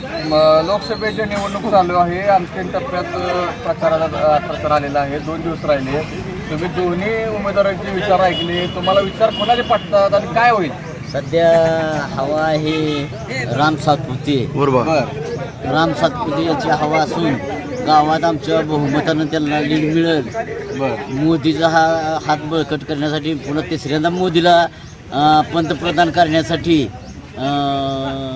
म, लोकसभेची निवडणूक चालू आहे. अंतिम टप्प्यात प्रचाराला प्रचार आलेला आहे. दोन दिवस राहिले. तुम्ही दोन्ही उमेदवारांचे विचार ऐकले. तुम्हाला विचार कोणाचे पटतात आणि काय होईल? सध्या हवा आहे राम सातपुते. बरोबर. बर. राम सातपुते याची हवा असून गावात आमच्या बहुमतानं त्यांना लीड मिळेल. बर. मोदीचा हा हात बळकट करण्यासाठी पुन्हा तिसऱ्यांदा मोदीला पंतप्रधान करण्यासाठी अं,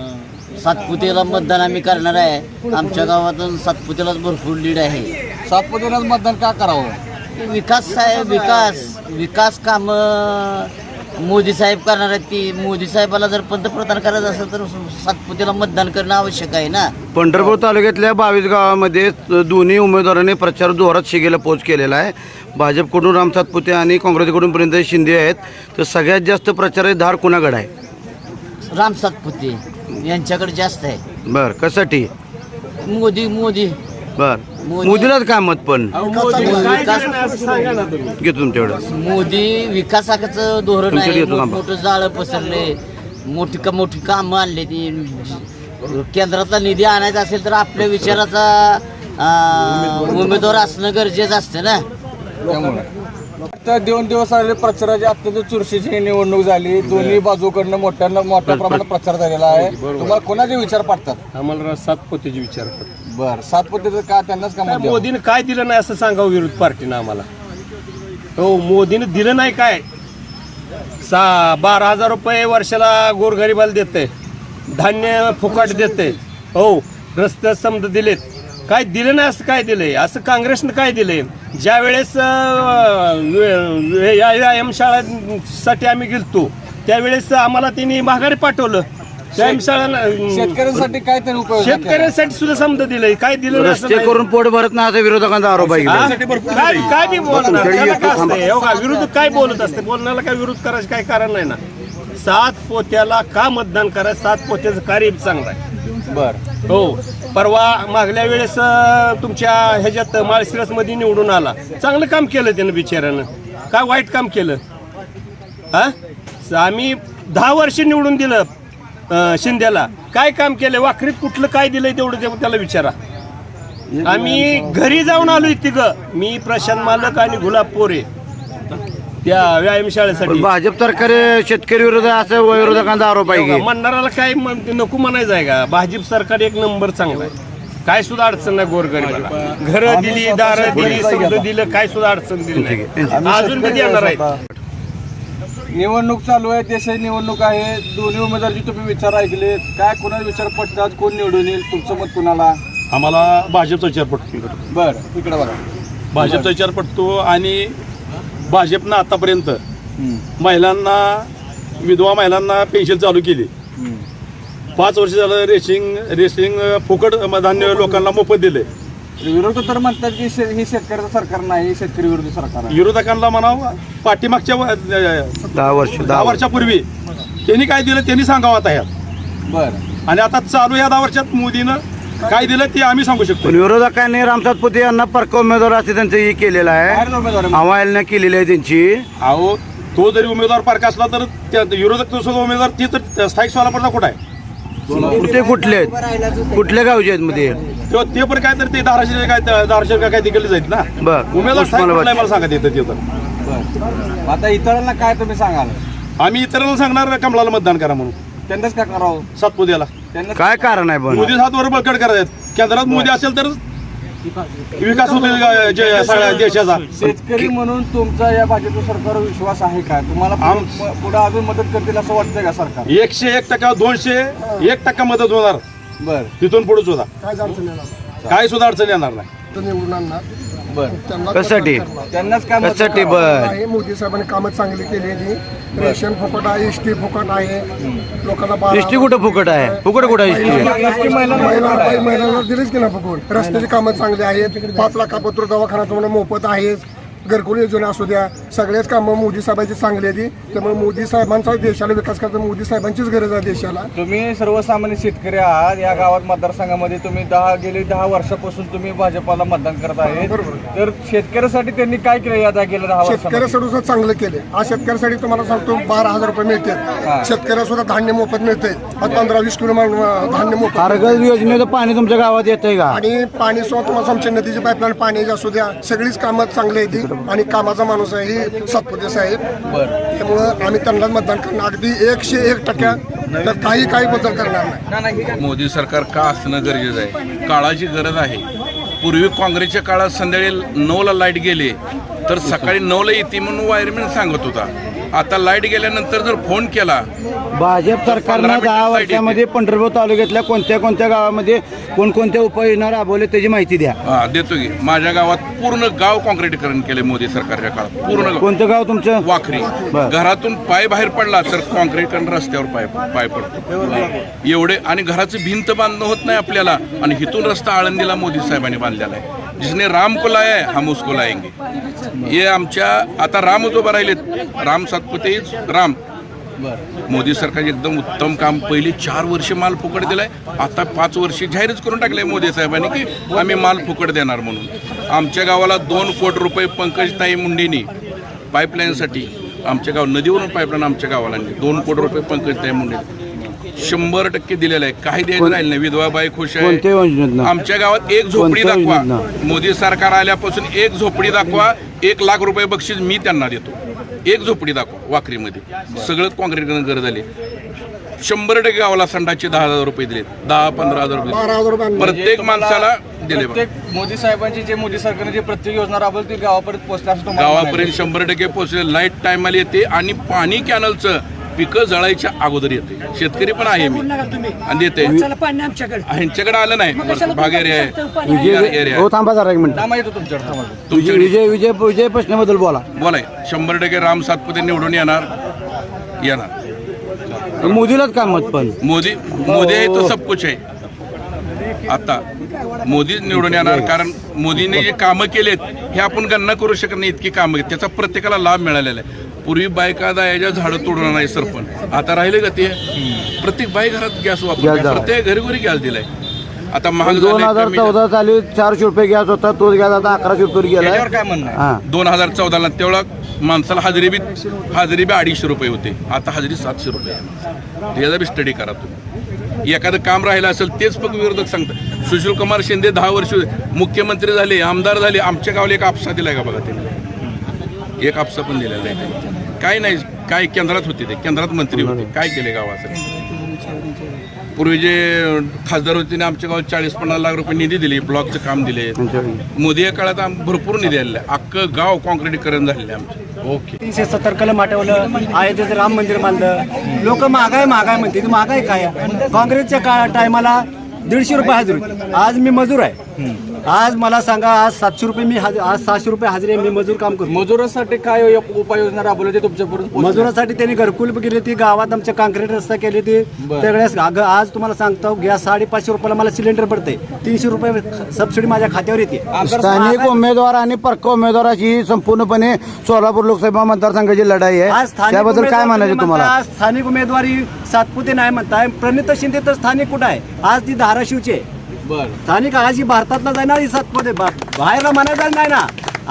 सातपुतेला मतदान आम्ही करणार आहे. आमच्या गावातून सातपुतेलाच भरपूर लीड आहे. सातपुतेलाच मतदान का करावं? विकास साहेब विकास विकास काम मोदी साहेब करणार आहेत ती. मोदी साहेबाला जर पंतप्रधान करायचं असेल तर सातपुतेला मतदान करणं आवश्यक आहे ना? पंढरपूर तालुक्यातल्या बावीस गावामध्ये दोन्ही उमेदवारांनी प्रचार जोरात शिगेला पोच केलेला आहे. भाजपकडून राम सातपुते आणि काँग्रेसकडून पर्यंत शिंदे आहेत. तर सगळ्यात जास्त प्रचाराची धार कुणाकडे आहे? राम सातपुते. यांच्याकडे जास्त आहे. बर कशासाठी? मोदी मोदी. बर. मोदी- मोदीलाच काय मत पण? विकास घेतो तुमच्याकडं. मोदी विकासाचं धोरण तुमच्याकडे आहे. येतो थांबा. मोठं जाळं पसरले. मोठी का मोठी कामं आणले ती. केंद्रातला निधी आणायचा असेल तर आपल्या विचाराचा अं, उमेदवार असणं गरजेचं असतं ना. त्यामुळे. आता दोन दिवस आलेले प्रचाराची अत्यंत चुरशीची निवडणूक झाली. दोन्ही बाजूकडनं मोठ्या मोठ्या प्रमाणात प्रचार झालेला आहे. तुम्हाला कोणाचे विचार पडतात? आम्हाला सातपोतेचे विचार करतो बर सातपुतेचं का त्यांनाच का मत द्यावं? मोदीनं काय दिलं नाही असं सांगावं विरोध पार्टीनं आम्हाला. हो मोदीनं दिलं नाही काय? सा बारा हजार रुपये वर्षाला गोरगरिबाला देते धान्य फुकाट देते हो रस्ते समजा दिलेत. काय दिलं नाही असं काय दिलंय? असं काँग्रेसनं काय दिलंय? ज्या वेळेस या व्यायाम शाळांसाठी आम्ही गेलतो त्यावेळेस आम्हाला त्यांनी माघारी पाठवलं. व्यायाम शाळा शेतकऱ्यांसाठी काय तरी उपाय शेतकऱ्यांसाठी सुद्धा समजा दिलंय. काय दिलं नाही असं रस्ते नाही. करून पोट भरत नाही असा विरोधकांचा आरोप आहे हा? काय बोलणार? त्याला काय. असतंय? हो का, काय बोलत असते? बोलण्याला काय विरोध करायचं काय कारण नाही ना? सात पोत्याला का मतदान करायचं? सात पोत्याचं कार्य चांगलं आहे. बर. हो परवा मागल्या वेळेस अं, तुमच्या ह्याच्यात माळशिरसमध्ये निवडून आला. चांगलं काम केलं त्यानं बिचाऱ्यानं. काय वाईट काम केलं? हा? आम्ही दहा वर्ष निवडून दिलं अं, शिंद्याला. काय काम केलं? वाखरीत कुठलं काय दिलंय तेवढं ते त्याला विचारा. आम्ही घरी जाऊन आलो तिघ. मी प्रशांत मालक आणि गुलाब पोरे. त्या व्यायाम पण शाळेसाठी भाजप सरकार शेतकरी विरोध आहे असं विरोधकांचा आरोप आहे की. म्हणणाऱ्याला काय म्हण- नको म्हणायचं आहे का? भाजप सरकार एक नंबर चांगला आहे. काय सुद्धा अडचण नाही गोरगरीबाला. घरं दिली दारं दिली सगळं दिलं काय सुद्धा अडचण दिली नाही. अजून कधी येणार आहेत? निवडणूक चालू आहे देशाची निवडणूक आहे. दोन्ही उमेदवारची तुम्ही विचार ऐकले. काय कोणाचे विचार पडतात कोण निवडून येईल? तुमचं मत कुणाला? आम्हाला भाजपचा विचार पडतो इकडं. बर इकडे बघा. भाजपचा विचार पडतो आणि भाजपनं आतापर्यंत महिलांना विधवा महिलांना पेन्शन चालू केली. पाच वर्ष झालं रेसिंग रेसिंग फुकट धान्य लोकांना मोफत दिले विरोधक तर म्हणतात की शे- हे शेतकऱ्याचं सरकार नाही हे शेतकरी विरोधी सरकार आहे. विरोधकांना म्हणावं पाठीमागच्या व- दहा वर्ष दहा वर्षापूर्वी त्यांनी काय दिलं त्यांनी सांगावं आता ह्यात. बर. आणि आता चालू या दहा वर्षात मोदीनं काय दिलं ते आम्ही सांगू शकतो. पण विरोधकांनी राम सातपुते यांना परक उमेदवार असं त्यांचं हे केलेलं आहे. बाहेर उमेदवार आहे. अवायलनं केलेली आहे त्यांची. अहो तो जरी उमेदवार पार्क असला तर त्या विरोधक तो सुद्धा उमेदवार ते तर स्थायिक सोलापूरचा कुठं आहे? कुठे कुठले आहेत? कुठल्या गावचे आहेत मध्ये ते? पण काय तर ते धाराशिव काय धाराशिव काय काय तिकडे जाईल ना. बर. उमेदवार स्थायिक कुठला आहे उस्मानाबाद मला सांगा तिथं ते तर आता इतरांना काय तुम्ही सांगाल? आम्ही इतरांना सांगणार कमळाला मतदान करा म्हणून. त्यांनाच काय करावं? सातपुद्याला त्यांना काय कारण आहे पण मोदी हात वर बळकट करायचे केंद्रात मोदी असेल तर विकास होतो या- जे- सगळ्या देशाचा? शेतकरी म्हणून तुमचा या भाजप सरकारवर विश्वास आहे का? तुम्हाला आम- पुढे अजून मदत करतील असं वाटतंय का सरकार? एकशे एक टक्का दोनशे एक टक्का मदत होणार. बर. तिथून पुढे सुद्धा. काय सुद्धा अडचण येणार नाही. बर. कशासाठी? त्यांनाच कशासाठी? बर? आहे मोदी साहेबांनी कामं चांगली केलेली रेशन फुकट आहे एस टी फुकट आहे. लोकांना बारा- एसटी कुठं फुकट आहे? फुकट कुठं आहे? एसटी महिला- महिला- महिलांना दिलीच की ना फुकट. रस्त्याची कामं चांगली आहेत. पाच लाखापत्र दवाखाना तुम्हाला मोफत आहे घरकुल योजना असू द्या सगळेच कामं मोदी साहेबांची चांगली आहेत त्यामुळे मोदी साहेबांचा देशाला विकास करता मोदी साहेबांचीच गरज आहे देशाला. तुम्ही सर्वसामान्य शेतकरी आहात या गावात मतदारसंघामध्ये तुम्ही दहा गेली दहा वर्षापासून तुम्ही भाजपाला मतदान करत आहे. तर शेतकऱ्यासाठी त्यांनी काय केलं या दहा गेल्या दहा शेतकऱ्यासाठी सुद्धा चांगलं केले आज शेतकऱ्यासाठी तुम्हाला सांगतो बारा हजार रुपये मिळतात शेतकऱ्याला सुद्धा धान्य मोफत मिळते पंधरा वीस किलो धान्य मोफत योजनेचं पाणी तुमच्या गावात येतंय का? आणि पाणी सुद्धा तुम्हाला आमच्या नदीची पाईपलाईन पाणी असू द्या सगळीच कामं चांगली आहे ती आणि कामाचा माणूस आहे ही सातपुते साहेब. त्यामुळं आम्ही त्यांनाच मतदान करणार अगदी एकशे एक टक्क्या तर काही काही बदल करणार नाही. मोदी सरकार का असणं गरजेचं आहे? काळाची गरज आहे. पूर्वी काँग्रेसच्या काळात संध्याकाळी नऊला लाइट गेले तर सकाळी नऊला येते म्हणून वायरमॅन सांगत होता. आता लाइट गेल्यानंतर जर फोन केला भाजप सरकारनं दहा वर्षामध्ये पंढरपूर तालुक्यातल्या कोणत्या कोणत्या गावामध्ये कोणकोणत्या उपाययोजना राबवल्या त्याची माहिती द्या. हा देतो की. माझ्या गावात पूर्ण गाव काँक्रिटीकरण केले मोदी सरकारच्या काळात. पूर्ण गाव. कोणतं गाव तुमचं? वाखरी. बर. घरातून पाय बाहेर पडला तर कॉन्क्रीटकरण रस्त्यावर पाय पाय पडतो. एवढे आणि घराची भिंत बांधणं होत नाही आपल्याला आणि हिथून रस्ता आळंदीला मोदी साहेबांनी बांधलेला आहे. जिसने राम को लाया है हम उसको लाएंगे हे आमच्या आता रामच उभा राहिलेत. राम सातपुते राम. मोदी सरकारने एकदम उत्तम काम पहिली चार वर्ष माल फुकट दिलाय. आता पाच वर्ष जाहीरच करून टाकलंय मोदी साहेबांनी की आम्ही माल फुकट देणार म्हणून. आमच्या गावाला दोन कोटी रुपये पंकजताई मुंडेनी पाईपलाईनसाठी आमच्या गाव नदीवरून पाईपलाईन आमच्या गावाला दोन कोटी रुपये पंकजताई मुंडे शंभर टक्के दिलेलं आहे. काही द्यायचं राहिलं नाही. विधवा बाई खुश कोणत्या आहे योजनेतनं आमच्या गावात एक झोपडी कोणत्या दाखवा योजनेतनं? मोदी सरकार आल्यापासून एक झोपडी दाखवा. एक लाख रुपये बक्षीस मी त्यांना देतो. एक झोपडी दाखवा वाखरीमध्ये सगळं काँक्रीटकरण गरज झाली. शंभर टक्के गावाला संडाचे दहा हजार रुपये दिले दहा पंधरा हजार रुपये. प्रत्येक माणसाला दिले बा. प्रत्येक मोदी साहेबांची जे मोदी सरकारने जे प्रत्येक योजना राबवली ती गावापर्यंत पोहोचल्या असं तुम्हाला गावापर्यंत शंभर टक्के पोहोचले. लाइट टायमाला येते आणि पाणी कॅनलचं पिकं जळायच्या अगोदर येते. शेतकरी पण आहे मी. आणि देते आमच्याकडे. ह्यांच्याकडे आलं नाही. भाग एरिया आहे. विजय एरिया हो थांबा जरा एक मिनिट. नामा येतो तुमच्याकडे थांबा. विजय तुमच्याकडे विजय विजय विजय प्रश्नाबद्दल बोला. बोलाय शंभर टक्के राम सातपुते निवडून येणार. येणार. मोदीलाच काय मत पण. मोदी मोदी आहे तो सब कुछ आहे. आता मोदी निवडून येणार कारण मोदीने जे कामं केलेत हे आपण गणना करू शकत नाही इतकी कामं. आहेत त्याचा प्रत्येकाला लाभ मिळालेला आहे. पूर्वी बायका दायाच्या झाडं तोडणार नाही सरपंच. आता राहिले का ते? प्रत्येक बाई घरात गॅस झाला. प्रत्येक घरी घरी गॅस दिलाय. आता महाग दोन हजार. चौदा साली चारशे रुपये गॅस होता तोच गॅस आता अकराशे रुपये याच्यावर काय म्हणणं आहे? दोन हजार चौदाला तेवढा माणसाला हजेरी बी हजेरी बी अडीचशे रुपये होते. आता हजेरी सातशे रुपये आहे. याचा बी स्टडी करा तुम्ही. एखादं काम राहिलं असेल तेच फक्त विरोधक सांगतात. सुशील कुमार शिंदे दहा वर्ष मुख्यमंत्री झाले आमदार झाले आमच्या गावाला एक आपसा दिलाय का बघा त्यांनी? एक आपसा पण दिलेला आहे. काय नाही काय केंद्रात होते ते केंद्रात मंत्री होते. काय केले गावासाठी पूर्वी जे खासदार होते त्यांनी आमच्या गावात चाळीस पन्नास लाख रुपये निधी दिली ब्लॉकचं काम दिले. मोदी या काळात भरपूर निधी आलेला आहे अख्खं गाव कॉन्क्रिटीकरण झालेलं आहे आमचं. ओके. तीनशे सत्तर कलम आठवलं अयोध्येचं राम मंदिर बांधलं. लोक महागाय महागाय म्हणते. महागाय काय? काँग्रेसच्या का टायमाला दीडशे रुपये हजेरी. आज मी मजूर आहे. आज मला सांगा आज सातशे रुपये मी हज- आज सहाशे रुपये हजेरी आहे, मी मजूर काम करतो. मजुरांसाठी काय उपाययोजना राबवल्या ते तुमच्यापर्यंत? मजुरासाठी त्यांनी घरकुल केली ती गावात आमच्या काँक्रीट रस्ता केली ती त्यावेळेस अगं आज तुम्हाला सांगतो गॅस साडेपाचशे रुपयाला मला सिलेंडर पडते तीनशे रुपये सबसिडी माझ्या खात्यावर येते. स्थानिक उमेदवार आणि परक उमेदवाराची संपूर्णपणे सोलापूर लोकसभा मतदारसंघाची लढाई आज आहे स्थानिक त्याबद्दल काय उमेदवार म्हणायचं तुम्ही तुम्हाला? म्हणता, आज स्थानिक उमेदवारी सातपुते नाही म्हणताय. प्रणित शिंदे तर स्थानिक कुठं आहे? आज ती धाराशिवची आहे. बरं स्थानिक आज ही भारतातला जाणार ही बा- बाहेरला म्हणायचं नाही ना.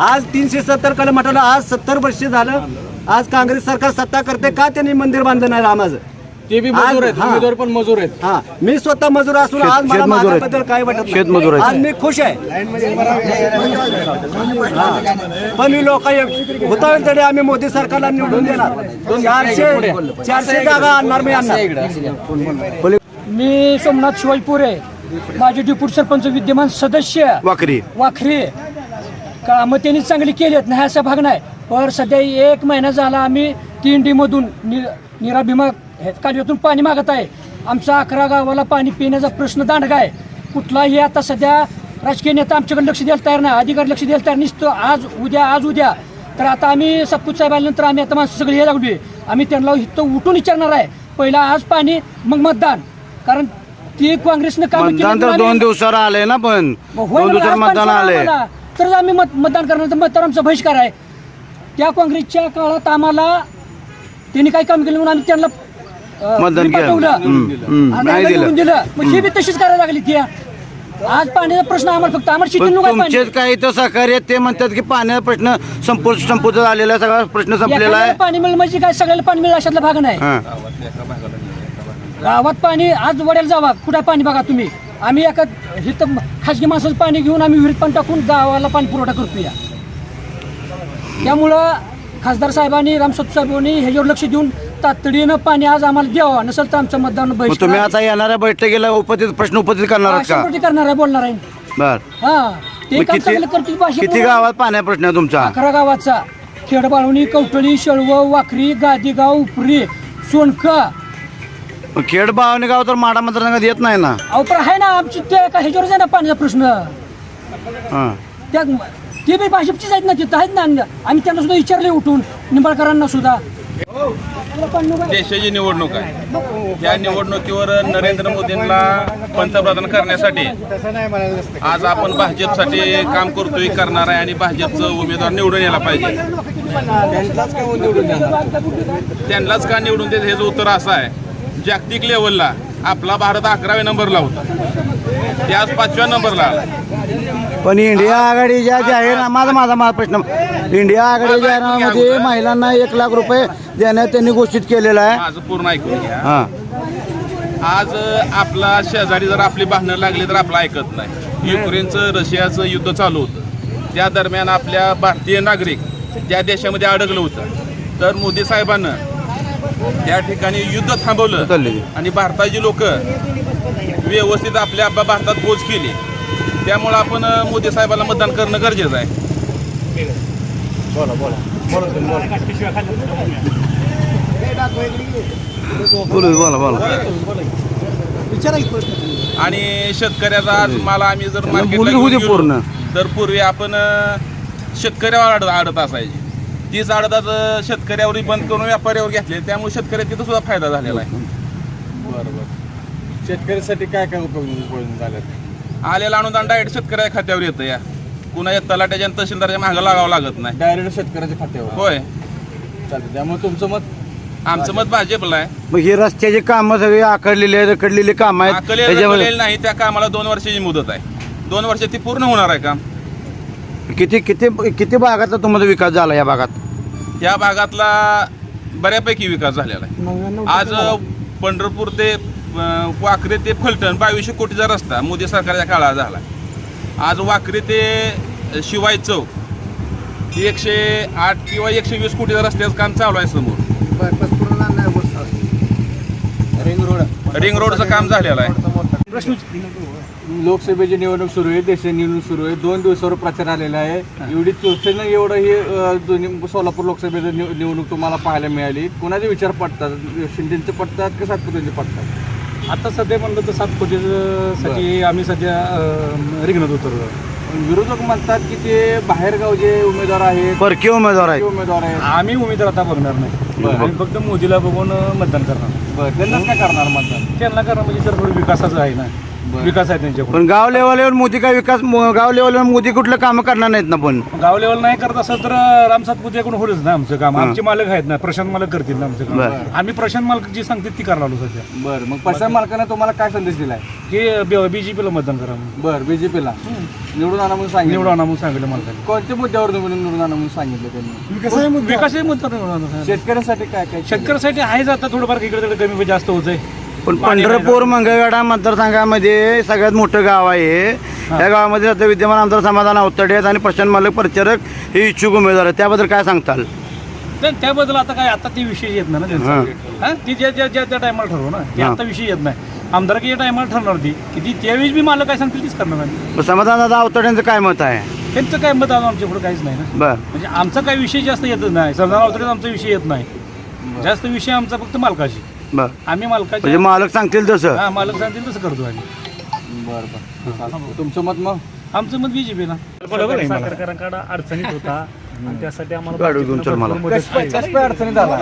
आज तीनशे सत्तर कलम हटवलं आज सत्तर वर्ष झालं. आज काँग्रेस सरकार सत्ता करते का त्यांनी मंदिर बांधलं नाही रामाचं ते बी मजूर आहेत हा. उमेदवार पण मजूर आहेत. हा. मी स्वतः मजूर असून आज मला शेतमजूर. माझ्याबद्दल काय वाटत शेतमजूर नाही. आहेत. आज मी खुश आहे. हा. पण मी लोक होता तरी आम्ही मोदी सरकारला निवडून देणार. चारशे चारशे जागा आणणार मी आणणार मी सोमनाथ शिवाजीपुरे माझे डेप्युटी सरपंच विद्यमान सदस्य वाकरी. वाखरे कामं त्यांनी चांगली केली आहेत नाही असा भाग नाही. पण सध्या एक महिना झाला आम्ही तीन डीमधून नि निरा भीमा हे कालव्यातून पाणी मागत आहे. आमचा अकरा गावाला पाणी पिण्याचा प्रश्न दांडगा आहे. कुठलाही आता सध्या राजकीय नेता आमच्याकडे लक्ष द्यायला तयार नाही. अधिकारी लक्ष द्यायला तयार नसतं. आज उद्या आज उद्या. तर आता आम्ही सपूत साहेब आल्यानंतर आम्ही आता माणसं सगळी हे लागली आम्ही त्यांना इथं उठून विचारणार आहे. पहिला आज पाणी मग मतदान. कारण ती काँग्रेसनं काम मतदान तर दोन दिवसावर आलंय ना पण दोन दिवसावर मतदान आलंय तर आम्ही मत मतदान करणार तर मतदार आमचा बहिष्कार आहे त्या काँग्रेसच्या काळात आम्हाला त्यांनी काही काम केलं म्हणून आम्ही त्यांना अं, मतदान केलं. पाठवलं. हम्म, हम्म. आणि नाही आम्हाला दिलं. निवडून दिलं मग ही बी तशीच करायला लागली ती आज पाण्याचा प्रश्न आम्हाला फक्त आम्हाला पण आहे पाणी. तुमचेच काही तर सहकार्य आहेत, ते म्हणतात की पाण्याचा प्रश्न संपूर संपूर्ण आलेला आहे, सगळा प्रश्न संपलेला एखाद्याला आहे पाणी मिळेल म्हणजे काय सगळ्याला पाणी मिळेल अशातला भाग नाही हां गावात पाणी आज वड्याला जावा. कुठं पाणी बघा तुम्ही? आम्ही एका इथं खाजगी माणसाचं पाणी घेऊन आम्ही विहिरीत पाणी टाकून गावाला पाणी पुरवठा करतो या त्यामुळं खासदार साहेबांनी रामसत साहेबांनी ह्याच्यावर लक्ष देऊन तातडीनं पाणी आज आम्हाला द्यावं. नसेल तर आमचं मतदान मग तुम्ही आता येणाऱ्या बैठकीला उपस्थित प्रश्न उपस्थित करणार आहात का? करणार आहे बोलणार आहे. बर. हा ते मग काम किती चांगलं करतील भाषेत किती बोलून. गावात पाण्या प्रश्न आहे तुमचा अकरा गावाचा. खेडबाळवणी कवटळी शळव वाखरी गादीगाव उपरी सोनक मग खेड बावणे गाव तर माडा मतदारसंघात येत नाही ना? अहो पण आहे ना आमची ते का ह्याच्यावरच आहे ना पाण्याचा प्रश्न. हां. त्या ते बी भाजपचीच आहेत ना तिथं आहेत ना आम्ही त्यांना सुद्धा विचारले उठून निंबाळकरांना सुद्धा. देशाची निवडणूक आहे. या निवडणुकीवर नरेंद्र मोदींना पंतप्रधान करण्यासाठी आज आपण भाजपसाठी काम करतोय करणार आहे आणि भाजपचं उमेदवार निवडून यायला पाहिजे. त्यांनाच का निवडून देत? हे उत्तर असं आहे. जागतिक लेवलला आपला भारत अकराव्या नंबरला होता. ते आज पाचव्या नंबरला आला. पण इंडिया आघाडीच्या जाहीरनामा माझा माझा प्रश्न. इंडिया आघाडी जाहीरनाम्यामध्ये महिलांना एक लाख रुपये देण्यात त्यांनी घोषित केलेला आहे. माझं पूर्ण ऐकून घ्या. हां. आज आपला शेजारी जर आपली भांडणं लागली तर आपलं ऐकत नाही. युक्रेनचं रशियाचं युद्ध चालू होतं. त्या दरम्यान आपल्या भारतीय नागरिक ज्या देशामध्ये अडकलं होतं तर मोदी साहेबांनं त्या ठिकाणी युद्ध थांबवलं. आणि भारताची लोक व्यवस्थित आपल्या आपल्या भारतात पोच केली. त्यामुळं आपण मोदी साहेबांना मतदान करणं गरजेचं आहे. बोला बोला. बोला आणि शेतकऱ्याचा आज मला आम्ही जर मार्केटला. तर पूर्वी आपण शेतकऱ्यावर आडत आडत असायची. तीच आडत शेतकऱ्यावर बंद करून व्यापाऱ्यावर घेतले त्यामुळे शेतकऱ्याचा तिथं सुद्धा फायदा झालेला आहे. बरोबर. शेतकऱ्यासाठी काय काय उपयोग झाले आलेला अनुदान डायरेक्ट शेतकऱ्या खात्यावर येतं या. कुणाच्या तलाट्याच्या आणि तहसीलदारच्या मागं लागावं लागत नाही. डायरेक्ट शेतकऱ्याच्या खात्यावर? होय. चालतं त्यामुळे तुमचं मत? आमचं मत भाजपला आहे. मग ही रस्त्याची कामं सगळी आखडलेली आहेत रखडलेली कामं आहेत. नाही त्या कामाला दोन वर्षाची मुदत आहे. दोन वर्ष ती पूर्ण होणार आहे काम. किती किती किती भागातला तुमचा विकास झाला या भागात? त्या भागातला बऱ्यापैकी विकास झालेला आहे. आज पंढरपूर ते अ, वाखरे ते फलटण बावीसशे कोटीचा रस्ता मोदी सरकारच्या काळात झाला. आज वाखरे ते शिवाय चौक एकशे आठ किंवा एकशे वीस कोटीचा रस्त्याचं काम चालू आहे समोर. रिंग रोड रिंग रोडचं काम झालेलं आहे. लोकसभेची निवडणूक सुरू आहे देशाची निवडणूक सुरू आहे. दोन दिवसावर प्रचार आलेला आहे. एवढी चोचेनं एवढं हे दोन्ही सोलापूर लोकसभेची निव- निवडणूक तुम्हाला पाहायला मिळाली. कुणाचे विचार पडतात? शिंदेचे पडतात की सातपुतेचे पडतात? आता सध्या म्हणलं तर सातपुतेसाठी आम्ही सध्या रिंगणात उतरलो. विरोधक म्हणतात की ते बाहेरगावचे उमेदवार आहेत परकीय उमेदवार आहेत. उमेदवार आहेत. आम्ही उमेदवार आता बघणार नाही. आम्ही फक्त मोदीला बघून मतदान करणार. बरं. त्यांनाच काय करणार मतदान? त्यांना करणार म्हणजे सर थोडं विकासाचं आहे ना. विकास आहे त्यांच्याकडून. पण गाव लेवलवर मोदी काय विकास मो- गाव लेवलवर मोदी कुठलं कामं करणार नाहीत ना पण. गाव लेवल नाही करत असेल तर राम सातपुतेकडून होईलच ना आमचं काम. आमचे मालक आहेत ना प्रशांत मालक करतील ना आमचं बरं. काम आम्ही प्रशांत मालक जी सांगतील ती करायला लागलो सध्या. बरं मग पश्चिम मालकानं तुम्हाला काय संदेश दिलाय? की बीजेपीला मतदान करा म्हणून. बरं बीजेपीला. निवडून आणा म्हणून सांगितलं. निवडून आणा म्हणून सांगितलं मालकाने. कोणत्या मुद्द्यावर निवडून निवडून आणा म्हणून सांगितलं त्यांनी? विकासही मुद्दा निवडून आणा सांगितलं. शेतकऱ्यांसाठी काय काय शेतकऱ्यासाठी आहेच आता थोडंफार इकडे तिकडे कमी जास्त होत आहे पण पंढरपूर मंगळवेढा मतदारसंघामध्ये सगळ्यात मोठं गाव आहे या गावामध्ये आता विद्यमान आमदार समाधान अवतडे आहेत आणि प्रशांत मालक परिचारक हे इच्छुक उमेदवार आहेत. त्याबद्दल काय सांगताल? तर त्याबद्दल आता काय आता ते विषय येत नाही ना त्यांचा. हां. ती ज्या ज्या ज्या त्या टायमाला ठरवू ना ते हां. आता विषय येत नाही. आमदारकीच्या टायमाला ठरणार ती की ती त्यावेळी मी मला काय सांगतील तीच करणार आम्ही. समाधान दादा अवतड्यांचं काय मत आहे? त्यांचं काय मत अजून आमच्या पुढे काहीच नाही ना. बर. म्हणजे आमचा काही विषय जास्त येतच नाही. समजा अवतरीत आमचा विषय येत नाही. जास्त विषय आमचा फक्त मालकाशी. बर. आम्ही म्हणजे मालकाची मालक सांगतील तसं? हा मालक सांगतील तसं करतो आम्ही. बरं बरं. तुमचं मत मग? आमचं मत बीजेपीला बरोबर आहे मला. अडचणीत होता. आणि त्यासाठी आम्हाला गाडी घेऊन चल मला. कश कश काय अडचणीत आला?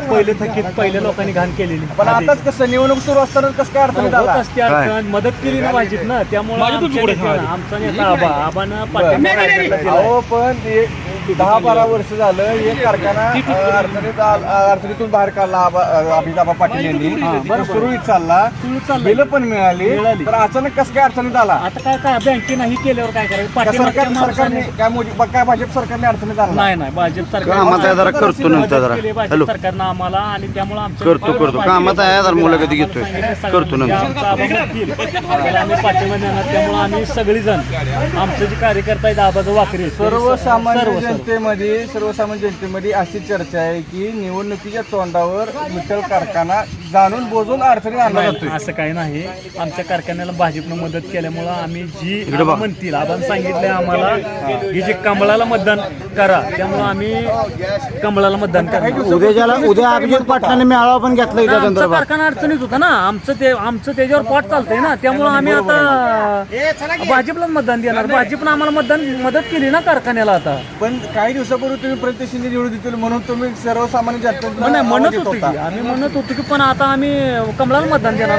पहिले थकीत पहिल्या लोकांनी घाण केलेली. पण आताच कसं निवडणूक सुरू असताना कसं काय होत असते अडचण मदत केली ना पाहिजेत ना. त्यामुळे आमच्या नेत्यानं-. आमचा नेता आबा आबानं पाठिंबा राहिलेला दिलाय. अहो पण ते दहा बारा वर्ष झालं हे कारखाना अडचणीत अडचणीतून बाहेर काढला आबा- अ, अभिताबा पाटील यांनी. सुरळीत चालला. बिलं पण मिळाली तर अचानक कसं काय अडचणीत आला? आता काय काय बँके नाही केल्यावर काय करायचं? पाठीमागच्या सरकार सरकारने माणसाने- काय मोदी काय भाजप सरकारने अडचणीत आला नाही नाही भाजप सरकार कामात आहे जरा करतो नंतर जरा. भाजप हॅलो. सरकारनं आम्हाला आणि त्यामुळे आमच्या करतो करतो. कामात आहे जरा मुलाखती घेतोय. करतो नंतर. आमचा आम्ही पाठिंबा देणार त्यामुळे आम्ही सगळीजण आमचं जे कार्यकर्ता आहेत आबाचं वाकरी ते सर्वसामान्य सर्व- सर्व. जनतेमध्ये सर्वसामान्य जनतेमध्ये अशी चर्चा आहे की निवडणुकीच्या तोंडावर विठ्ठल कारखाना जाणून बोजून अडचणीत आणला जातोय. असं काही नाही. आमच्या कारखान्याला भाजपनं मदत केल्यामुळं आम्ही जी आबा म्हणतील आपण सांगितलंय आम्हाला की जे कमळाला मतदान करा त्यामुळं आम्ही कमळाला मतदान करणार. उद्या ज्याला उद्या अभिजित पाटलांनी मेळावा पण घेतला त्या आमचा संदर्भात कारखाना अडचणीत होता ना. आमचं ते आमचं त्याच्यावर पोट चालतंय ना. त्यामुळे आम्ही आता भाजपलाच मतदान देणार. भाजपनं आम्हाला मतदान मदत केली ना कारखान्याला आता. पण काही दिवसापूर्वी तुम्ही प्रतिष्ठिनी निवडून देतील म्हणून तुम्ही सर्वसामान्य जनतेला नाही आवाज म्हणत होतो आम्ही म्हणत होतो की पण आता आम्ही कमळाला मतदान देणार